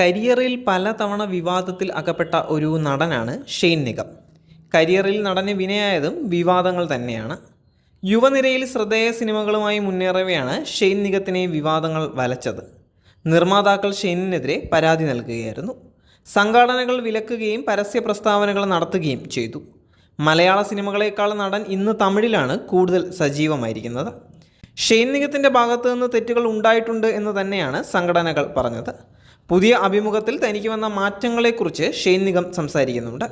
കരിയറിൽ പലതവണ വിവാദത്തിൽ അകപ്പെട്ട ഒരു നടനാണ് ഷെയ്ൻ നിഗം. കരിയറിൽ നടന് വിനയായതും വിവാദങ്ങൾ തന്നെയാണ്. യുവനിരയിൽ ശ്രദ്ധേയ സിനിമകളുമായി മുന്നേറവെയാണ് ഷെയ്ൻ നിഗത്തിനെ വിവാദങ്ങൾ വലച്ചത്. നിർമ്മാതാക്കൾ ഷെയ്നിനെതിരെ പരാതി നൽകുകയായിരുന്നു. സംഘാടനകൾ വിലക്കുകയും പരസ്യ പ്രസ്താവനകൾ നടത്തുകയും ചെയ്തു. മലയാള സിനിമകളേക്കാൾ നടൻ ഇന്ന് തമിഴിലാണ് കൂടുതൽ സജീവമായിരിക്കുന്നത്. ഷെയ്ൻ നിഗത്തിന്റെ ഭാഗത്തു നിന്ന് തെറ്റുകൾ ഉണ്ടായിട്ടുണ്ട് എന്ന് തന്നെയാണ് സംഘടനകൾ പറഞ്ഞത്. പുതിയ അഭിമുഖത്തിൽ തനിക്ക് വന്ന മാറ്റങ്ങളെക്കുറിച്ച് ഷെയ്ൻ നിഗം സംസാരിക്കുന്നുണ്ട്.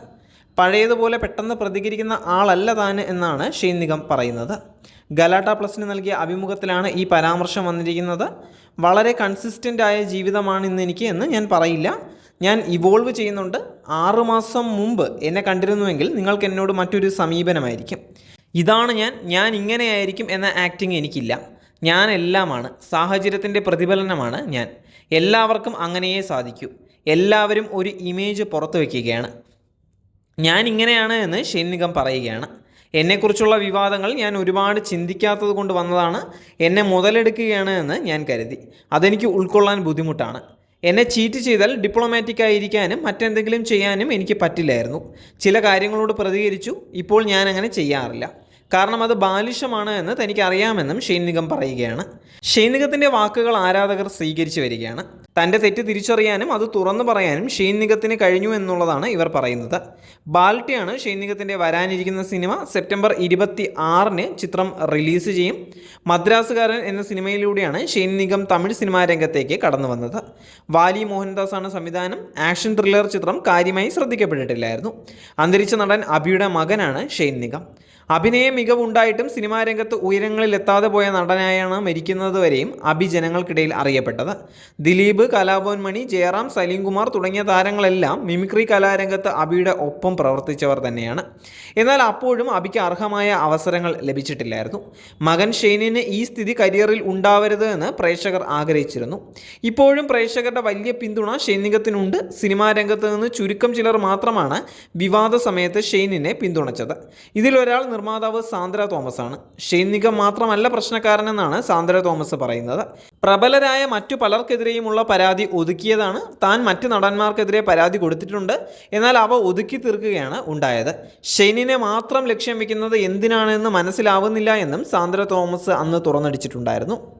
പഴയതുപോലെ പെട്ടെന്ന് പ്രതികരിക്കുന്ന ആളല്ല താൻ എന്നാണ് ഷെയ്ൻ നിഗം പറയുന്നത്. ഗലാട്ട പ്ലസിന് നൽകിയ അഭിമുഖത്തിലാണ് ഈ പരാമർശം വന്നിരിക്കുന്നത്. വളരെ കൺസിസ്റ്റന്റ് ആയ ജീവിതമാണ് ഇന്ന് എനിക്ക് എന്ന് ഞാൻ പറയില്ല. ഞാൻ ഇവോൾവ് ചെയ്യുന്നുണ്ട്. ആറുമാസം മുമ്പ് എന്നെ കണ്ടിരുന്നുവെങ്കിൽ നിങ്ങൾക്ക് എന്നോട് മറ്റൊരു സമീപനമായിരിക്കും. ഇതാണ് ഞാൻ ഞാൻ ഇങ്ങനെയായിരിക്കും എന്ന ആക്ടിങ് എനിക്കില്ല. ഞാൻ എല്ലാമാണ് സാഹചര്യത്തിന്റെ പ്രതിഫലനമാണ് ഞാൻ. എല്ലാവർക്കും അങ്ങനെയേ സാധിക്കൂ. എല്ലാവരും ഒരു ഇമേജ് പുറത്തു വയ്ക്കുകയാണ് ഞാൻ ഇങ്ങനെയാണ് എന്ന് ഷെന്നിഗം പറയുകയാണ്. എന്നെക്കുറിച്ചുള്ള വിവാദങ്ങൾ ഞാൻ ഒരുപാട് ചിന്തിക്കാത്തത് കൊണ്ട് വന്നതാണ്. എന്നെ മുതലെടുക്കുകയാണ് എന്ന് ഞാൻ കരുതി. അതെനിക്ക് ഉൾക്കൊള്ളാൻ ബുദ്ധിമുട്ടാണ്. എന്നെ ചീറ്റ് ചെയ്താൽ ഡിപ്ലോമാറ്റിക് ആയിരിക്കാനും മറ്റെന്തെങ്കിലും ചെയ്യാനും എനിക്ക് പറ്റില്ലായിരുന്നു. ചില കാര്യങ്ങളോട് പ്രതികരിച്ചു. ഇപ്പോൾ ഞാൻ അങ്ങനെ ചെയ്യാറില്ല. കാരണം അത് ബാലിഷമാണ് എന്ന് തനിക്ക് അറിയാമെന്നും നിഗം പറയുകയാണ്. ഷെയ്ൻ നിഗത്തിന്റെ വാക്കുകൾ ആരാധകർ സ്വീകരിച്ചു വരികയാണ്. തന്റെ തെറ്റ് തിരിച്ചറിയാനും അത് തുറന്നു പറയാനും ഷെയ്ൻ നിഗത്തിന് കഴിഞ്ഞു എന്നുള്ളതാണ് ഇവർ പറയുന്നത്. ബാൽട്ടിയാണ് ഷെയ്ൻ നിഗത്തിന്റെ വരാനിരിക്കുന്ന സിനിമ സെപ്റ്റംബർ ഇരുപത്തി ആറിന് ചിത്രം റിലീസ് ചെയ്യും. മദ്രാസുകാരൻ എന്ന സിനിമയിലൂടെയാണ് ഷെയ്ൻ നിഗം തമിഴ് സിനിമാ രംഗത്തേക്ക് കടന്നു വന്നത്. വാലി മോഹൻദാസാണ് സംവിധാനം. ആക്ഷൻ ത്രില്ലർ ചിത്രം കാര്യമായി ശ്രദ്ധിക്കപ്പെട്ടിട്ടില്ലായിരുന്നു. അന്തരിച്ച നടൻ അഭിയുടെ മകനാണ് ഷെയ്ൻ നിഗം. അഭിനയ മികവുണ്ടായിട്ടും സിനിമാ രംഗത്ത് ഉയരങ്ങളിൽ എത്താതെ പോയ നടനായാണ് മരിക്കുന്നത് വരെയും അഭി ജനങ്ങൾക്കിടയിൽ അറിയപ്പെട്ടത്. ദിലീപ് കലാഭവൻ മണി ജയറാം സലീംകുമാർ തുടങ്ങിയ താരങ്ങളെല്ലാം മിമിക്രി കലാരംഗത്ത് അബിയുടെ ഒപ്പം പ്രവർത്തിച്ചവർ തന്നെയാണ്. എന്നാൽ അപ്പോഴും അബിക്ക് അർഹമായ അവസരങ്ങൾ ലഭിച്ചിട്ടില്ലായിരുന്നു. മകൻ ഷെയ്നിന് ഈ സ്ഥിതി കരിയറിൽ ഉണ്ടാവരുത് എന്ന് പ്രേക്ഷകർ ആഗ്രഹിച്ചിരുന്നു. ഇപ്പോഴും പ്രേക്ഷകരുടെ വലിയ പിന്തുണ ഷെയ്നികത്തിനുണ്ട്. സിനിമാ രംഗത്ത് നിന്ന് ചുരുക്കം ചിലർ മാത്രമാണ് വിവാദ സമയത്ത് ഷെയ്നിനെ പിന്തുണച്ചത്. ഇതിലൊരാൾ നിർമ്മാതാവ് സാന്ദ്ര തോമസ് ആണ് ഷെയ്ൻ മാത്രമല്ല പ്രശ്നക്കാരനെന്നാണ് സാന്ദ്ര തോമസ് പറയുന്നത്. പ്രബലരായ മറ്റു പലർക്കെതിരെയുമുള്ള പരാതി ഒതുക്കിയതാണ്. താൻ മറ്റു നടന്മാർക്കെതിരെ പരാതി കൊടുത്തിട്ടുണ്ട്. എന്നാൽ അവ ഒതുക്കി തീർക്കുകയാണ് ഉണ്ടായത്. ഷെയ്നിനെ മാത്രം ലക്ഷ്യം വെക്കുന്നത് എന്തിനാണെന്ന് മനസ്സിലാവുന്നില്ല എന്നും സാന്ദ്ര തോമസ് അന്ന് തുറന്നടിച്ചിട്ടുണ്ടായിരുന്നു.